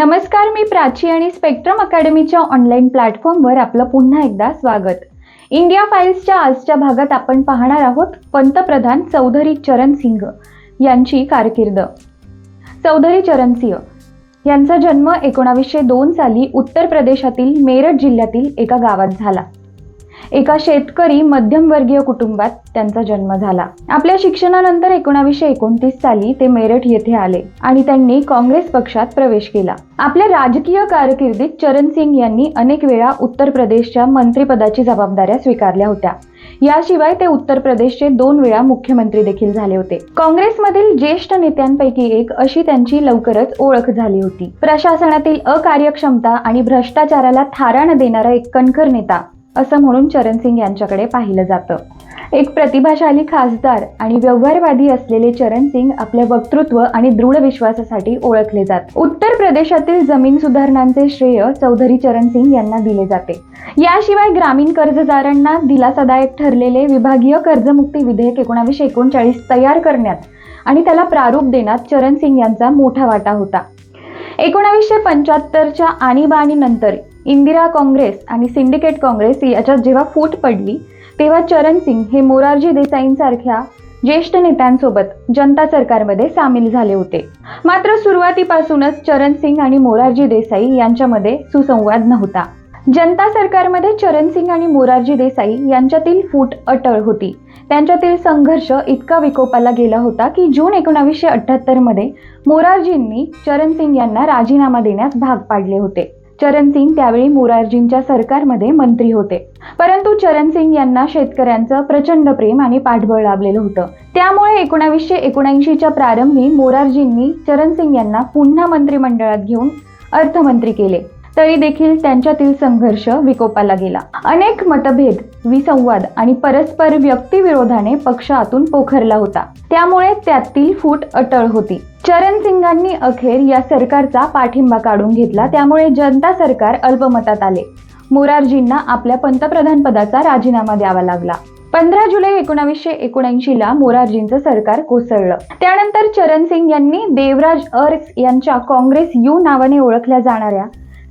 नमस्कार मी प्राची आणि spectrum अकॅडमीच्या online प्लॅटफॉर्मवर आपलं पुन्हा एकदा स्वागत. इंडिया फाईल्सच्या आजच्या भागात आपण पाहणार आहोत पंतप्रधान चौधरी चरण सिंग यांची कारकीर्द. चौधरी चरण सिंह यांचा जन्म एकोणावीसशे दोन साली उत्तर प्रदेशातील मेरठ जिल्ह्यातील एका गावात झाला. एका शेतकरी मध्यमवर्गीय कुटुंबात त्यांचा जन्म झाला. आपल्या शिक्षणानंतर एकोणावीसशे एकोणतीस साली ते मेरठ येथे आले आणि त्यांनी काँग्रेस पक्षात प्रवेश केला. आपल्या राजकीय कारकिर्दीत चरण सिंग यांनी अनेक वेळा उत्तर प्रदेशच्या मंत्रिपदाची जबाबदाऱ्या स्वीकारल्या होत्या. याशिवाय ते उत्तर प्रदेशचे दोन वेळा मुख्यमंत्री देखील झाले होते. काँग्रेसमधील ज्येष्ठ नेत्यांपैकी एक अशी त्यांची लवकरच ओळख झाली होती. प्रशासनातील अकार्यक्षमता आणि भ्रष्टाचाराला थारण देणारा एक कणखर नेता असं म्हणून चरण सिंग यांच्याकडे पाहिलं जातं. एक प्रतिभाशाली खासदार आणि व्यवहारवादी असलेले चरण सिंग आपल्या वक्तृत्व आणि दृढ विश्वासासाठी ओळखले जात. उत्तर प्रदेशातील जमीन सुधारणांचे श्रेय चौधरी चरण सिंग यांना दिले जाते. याशिवाय ग्रामीण कर्जदारांना दिलासादायक ठरलेले विभागीय कर्जमुक्ती विधेयक एकोणावीसशे एकोणचाळीस तयार करण्यात आणि त्याला प्रारूप देण्यात चरण सिंग यांचा मोठा वाटा होता. एकोणावीसशे पंच्याहत्तरच्या आणीबाणीनंतर इंदिरा काँग्रेस आणि सिंडिकेट काँग्रेस याच्यात जेव्हा फूट पडली तेव्हा चरण सिंग हे मोरारजी देसाईंसारख्या ज्येष्ठ नेत्यांसोबत जनता सरकारमध्ये सामील झाले होते. मात्र सुरुवातीपासूनच चरण सिंग आणि मोरारजी देसाई यांच्यामध्ये सुसंवाद नव्हता. जनता सरकारमध्ये चरण सिंग आणि मोरारजी देसाई यांच्यातील फूट अटळ होती. त्यांच्यातील संघर्ष इतका विकोपाला गेला होता की जून एकोणावीसशे अठ्ठ्याहत्तरमध्ये मोरारजींनी चरण सिंग यांना राजीनामा देण्यास भाग पाडले होते. चरण सिंग त्यावेळी मोरारजींच्या सरकारमध्ये मंत्री होते. परंतु चरण सिंग यांना शेतकऱ्यांचं प्रचंड प्रेम आणि पाठबळ लाभलेलं होतं. त्यामुळे एकोणावीसशे एकोणऐंशीच्या प्रारंभी मोरारजींनी चरण सिंग यांना पुन्हा मंत्रिमंडळात घेऊन अर्थमंत्री केले. तरी देखील त्यांच्यातील संघर्ष विकोपाला गेला. अनेक मतभेद विसंवाद आणि परस्पर व्यक्तिविरोधाने पक्ष आतून पोखरला होता. त्यामुळे त्यातील फूट अटळ होती. चरण सिंगांनी अखेर या सरकारचा पाठिंबा काढून घेतला. त्यामुळे जनता सरकार अल्पमतात आले. मोरारजींना आपल्या पंतप्रधान पदाचा राजीनामा द्यावा लागला. पंधरा जुलै एकोणावीसशे एकोणऐंशी ला मोरारजींचं सरकार कोसळलं. त्यानंतर चरण सिंग यांनी देवराज अर्स यांच्या काँग्रेस यू नावाने ओळखल्या जाणाऱ्या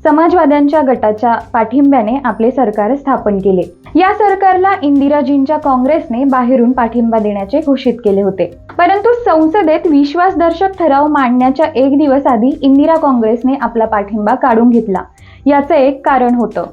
समाजवाद्यांच्या गटाच्या पाठिंब्याने आपले सरकार स्थापन केले. या सरकारला इंदिराजींच्या काँग्रेसने बाहेरून पाठिंबा देण्याचे घोषित केले होते. परंतु संसदेत विश्वासदर्शक ठराव मांडण्याच्या एक दिवस आधी इंदिरा काँग्रेसने आपला पाठिंबा काढून घेतला. याचं एक कारण होतं.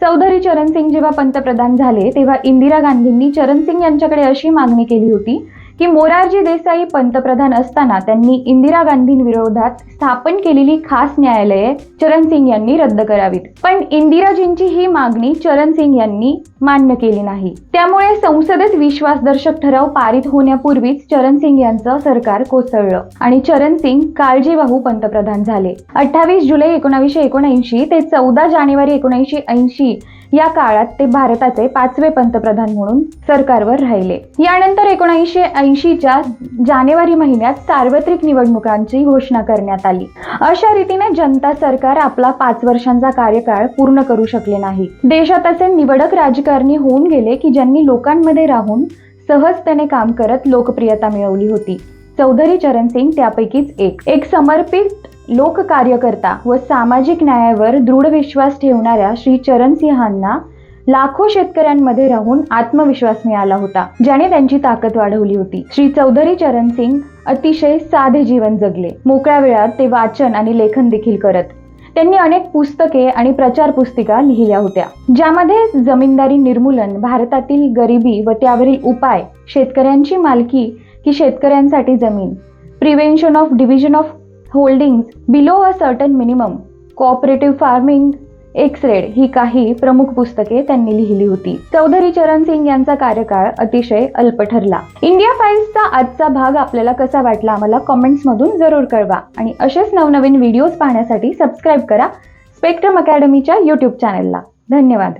चौधरी चरणसिंग जेव्हा पंतप्रधान झाले तेव्हा इंदिरा गांधींनी चरणसिंग यांच्याकडे अशी मागणी केली होती की मोरारजी देसाई पंतप्रधान असताना त्यांनी इंदिरा गांधींविरोधात स्थापन केलेली खास न्यायालये चरण सिंग यांनी रद्द करावीत. पण इंदिराजींची ही मागणी चरण सिंग यांनी मान्य केली नाही. त्यामुळे संसदेत विश्वासदर्शक ठराव पारित होण्यापूर्वीच चरण सिंग यांचं सरकार कोसळलं आणि चरण सिंग काळजीवाहू पंतप्रधान झाले. अठ्ठावीस जुलै एकोणावीसशे एकोणऐंशी ते चौदा जानेवारी एकोणीसशे ऐंशी या काळात ते भारताचे पाचवे पंतप्रधान म्हणून सरकारवर राहिले. यानंतर एकोणऐंशी ऐंशीच्या जानेवारी महिन्यात सार्वत्रिक निवडणुकांची घोषणा करण्यात आली. अशा रीतीने जनता सरकार आपला पाच वर्षांचा कार्यकाळ पूर्ण करू शकले नाही. देशात असे निवडक राजकारणी होऊन गेले की ज्यांनी लोकांमध्ये राहून सहजतेने काम करत लोकप्रियता मिळवली होती. चौधरी चरण सिंग त्यापैकीच एक. एक समर्पित लोककार्यकर्ता व सामाजिक न्यायावर दृढ विश्वास ठेवणाऱ्या श्री चरण सिंहांना लाखो शेतकऱ्यांमध्ये राहून आत्मविश्वास मिळाला होता ज्याने त्यांची ताकद वाढवली होती. श्री चौधरी चरण सिंग अतिशय साधे जीवन जगले. मोकळ्या वेळात ते वाचन आणि लेखन देखील करत. त्यांनी अनेक पुस्तके आणि प्रचार पुस्तिका लिहिल्या होत्या ज्यामध्ये जमीनदारी निर्मूलन भारतातील गरिबी व त्यावरील उपाय शेतकऱ्यांची मालकी की शेतकऱ्यांसाठी जमीन prevention of division of holdings below a certain minimum cooperative farming x red ही काही प्रमुख पुस्तके त्यांनी लिहिली होती. चौधरी चरण सिंग यांचा कार्यकाळ अतिशय अल्प ठरला. इंडिया फाईल्सचा आजचा भाग आपल्याला कसा वाटला आम्हाला कॉमेंट्समधून जरूर कळवा. आणि असेच नवनवीन व्हिडिओज पाहण्यासाठी सबस्क्राईब करा स्पेक्ट्रम अकॅडमीच्या यूट्यूब चॅनलला धन्यवाद.